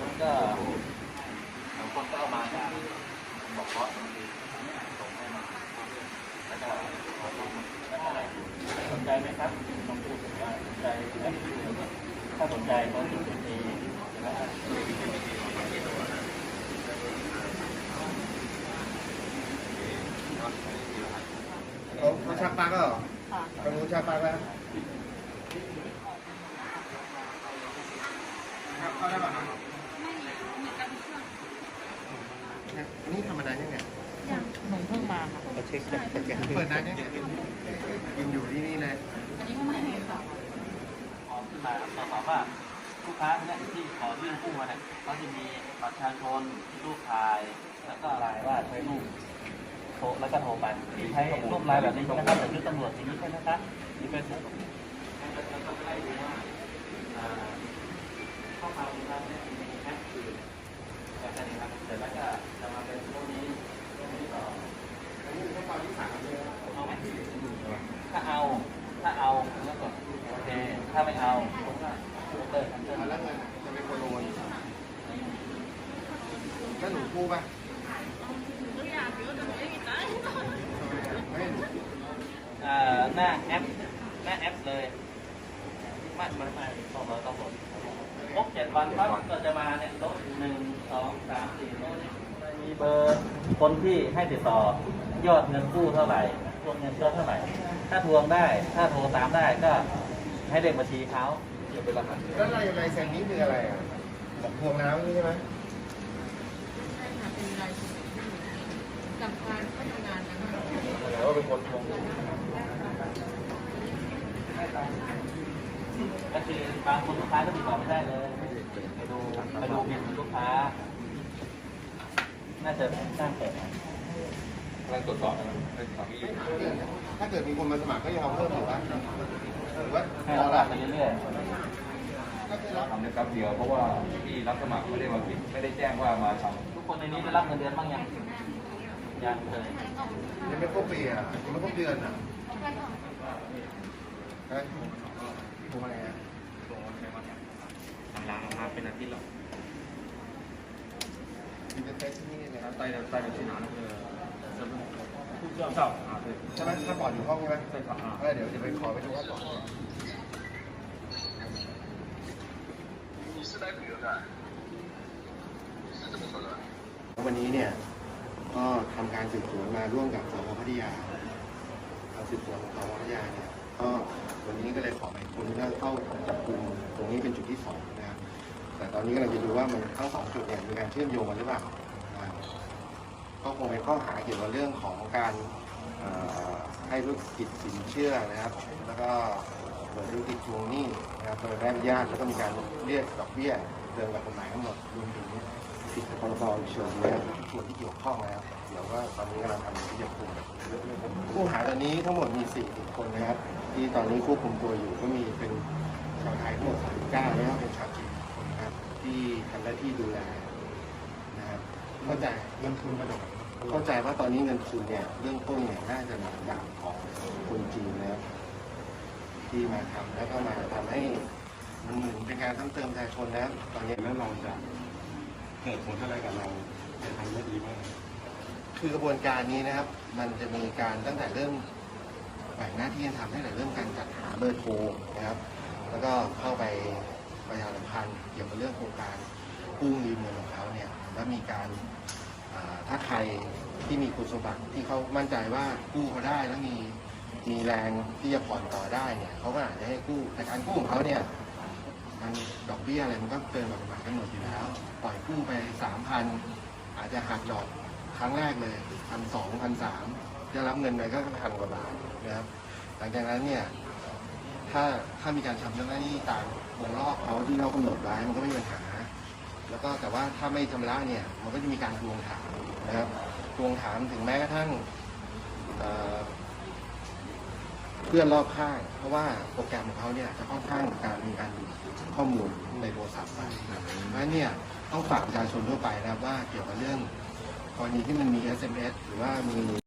มันก็บางคนก็เอามาจากบอกเพราะบางทีส่งให้มาแล้วก็ขอคสนใจไหมครับต้องพูดว่าสนใจถ้าสนใจก็ติดต่อดีเะครับโอ้ชาปักก็ตรงนู้นชาปักแล้ว เข้าได้ป่ะครับอันนี่ทำมานานยังไงหนูเพิ่งมาค่ะเช็คจากเช็คเปิดนานยังกินอยู่ที่นี่เลยอันนี้ก็ไม่ค่ะพร้อมขึ้นมาสอบถามว่าลูกค้าเนี่ยที่ขอยื่นกู้มาเนี่ยเขาจะมีบัตรประชาชนรูปถ่ายแล้วก็ลายว่าใช้รูปโทรแล้วก็โทรไปใช้รูปลายแบบนี้นะครับแต่ยุดตำรวจอย่างนี้ใช่ไหมครับมีเฟซบุ๊กแล้วก็ให้ดูว่า อ่าข้อความของเรานี่ยมีแอปอื่นแบบนี้ครับเสร็จแล้วก็จะมาเป็นพวกนี้พวกนี้ต่ออันนี้ขั้นตอนที่สามเลยเอาไหมถ้าเอา ถ้าเอาแล้วกดโอเคถ้าไม่เอาผมก็เติมเติมแล้วเงินจะเป็นคนโอนแล้วหนูกู้ป่ะไม่อหน้าแอปหน้าแอปเลยม่ไม่ไม่ต้องรอต้องรอ ครบเจ็ดวันปั๊บก็จะมาเนี่ยลดหนึ่งสองสามสี่ลดมีเบอร์คนที่ให้ติดต่อยอดเงินกู้เท่าไหร่รวมเงินเเท่าไหร่ ถ้าทวงได้ ถ้าโทรตามได้ก็ให้เลขบัญชีเขาเดี๋ยวเป็นรหัสแล้วลายลายเซ็นนี้คืออะไรอะบอกพวงน้ำนี่ใช่ไหม ใช่ค่ะเป็นรายชื่อกับการพัฒนานะคะ แปลว่าเป็นคนทวง ก็คือ บางคนลูกค้าก็ติดต่อไม่ได้เลย ไปดูไปดูบินลูกค้า น่าจะสร้างเปิดนะกำลังตรวจสอบนะครับเป็นสามีอยู่ถ้าเกิดมีคนมาสมัครก็ยังเอาเพิ่มหรือว่าหรือว่าให้พอเราละไปเรื่อยก็คือรับทำได้แป๊บเดียวเพราะว่าที่รับสมัครไม่ได้มาผิดไม่ได้แจ้งว่ามาทๆทุกคนในนี้ได้รับเงินเดือนบ้างยังยังเลยยังไม่ครบปีอะยังไม่ครบเดือนอะฮะทำไมอะ ล้างมาเป็นอาทิตย์แล้วมีเป็นเทสที่นี่เลยครับใต้ใต้เป็นที่นานคือผู้เชี่ยวชาญอ่าใช่ใช่ไหมถ้าก่อนอยู่ห้องใช่ไหมใช่ครับอ่าเออเดี๋ยวจะไปขอไปดูว่าก่อนวันนี้เนี่ย ก็ทำการสืบสวนมาร่วมกับสพพัทยาทางสืบสวนของสพพัทยาเนี่ยก็วันนี้ก็เลยขอหมายค้นก็เข้าจับกลุ่มตรงนี้เป็นจุดที่สองนะ แต่ตอนนี้กำลังจะดูว่ามันทั้งสองจุดเนี่ยมีการเชื่อมโยงกันหรือเปล่าก็คงเป็นข้อหาเกี่ยวกับเรื่องของการให้ธุรกิจสินเชื่อนะครับ แล้วก็เปิดธุรกิจทวงหนี้นะครับโดยไม่อนุญาติแล้วก็มีการเรียกดอกเบี้ยเดินกับกฎหมายทั้งหมดรวมถึงผิดพรบฉุกเฉินนะครับส่วนที่เกี่ยวข้องนะครับเดี๋ยวว่าตอนนี้กำลังทำที่จะคุมผู้หาตอนนี้ทั้งหมดมี 40 คนนะครับ ที่ตอนนี้ควบคุมตัวอยู่ก็มีเป็นชาวไทยทั้งหมด39แล้วก็เป็นชาวจีน ที่ทำหน้าที่ดูแลนะครับเข้าใจเงินทุนมาจากไหนเข้าใจว่าตอนนี้เงินทุนเนี่ยเรื่องต้นเนี่ยน่าจะมาจากของคนจีนนะครับที่มาทำแล้วก็มาทำให้มันเหมือนเป็นการซ้ำเติมประชาชนนะครับตอนนี้แล้วเราจะเกิดผลอะไรกับเราจะทำได้ดีมากคือกระบวนการนี้นะครับ มันจะมีการตั้งแต่เริ่มแบ่งหน้าที่กันทำตั้งแต่เริ่มการจัดหาเบอร์โทรนะครับ แล้วก็เข้าไปประชาสัมพันธ์เกี่ยวกับเรื่องโครง กู้ยืมเงินของเขาเนี่ยแล้วมีการถ้าใครที่มีคุณสมบัติที่เขามั่นใจว่ากู้เขาได้แล้วมีมีแรงที่จะผ่อนต่อได้เนี่ยเขาก็อาจจะให้กู้แต่การกู้ของเขาเนี่ยมันดอกเบี้ยอะไรมันก็เกินกว่ากฎหมายกำหนดอยู่แล้ว ปล่อยกู้ไปสามพันอาจจะหักดอกครั้งแรกเลยพันสองพันสามจะรับเงินไปก็พันกว่าบาทนะครับ หลังจากนั้นเนี่ยถ้าถ้ามีการชำระหน้าที่ตามวงรอบเขาที่เขากำหนดไว้มันก็ไม่มีปัญหา ก็แต่ว่าถ้าไม่ชำระเนี่ยมันก็จะมีการทวงถามนะครับทวงถามถึงแม้กระทั่งเอ่อเพื่อนรอบข้าง เพราะว่าโปรแกรมของเขาเนี่ยจะค่อนข้างการมีการดูดข้อมูลในโทรศัพท์ไปเพราะฉะนั้นเนี่ยต้องฝากประชาชนทั่วไปนะครับว่าเกี่ยวกับเรื่องกรณีที่มันมี SMS หรือว่ามี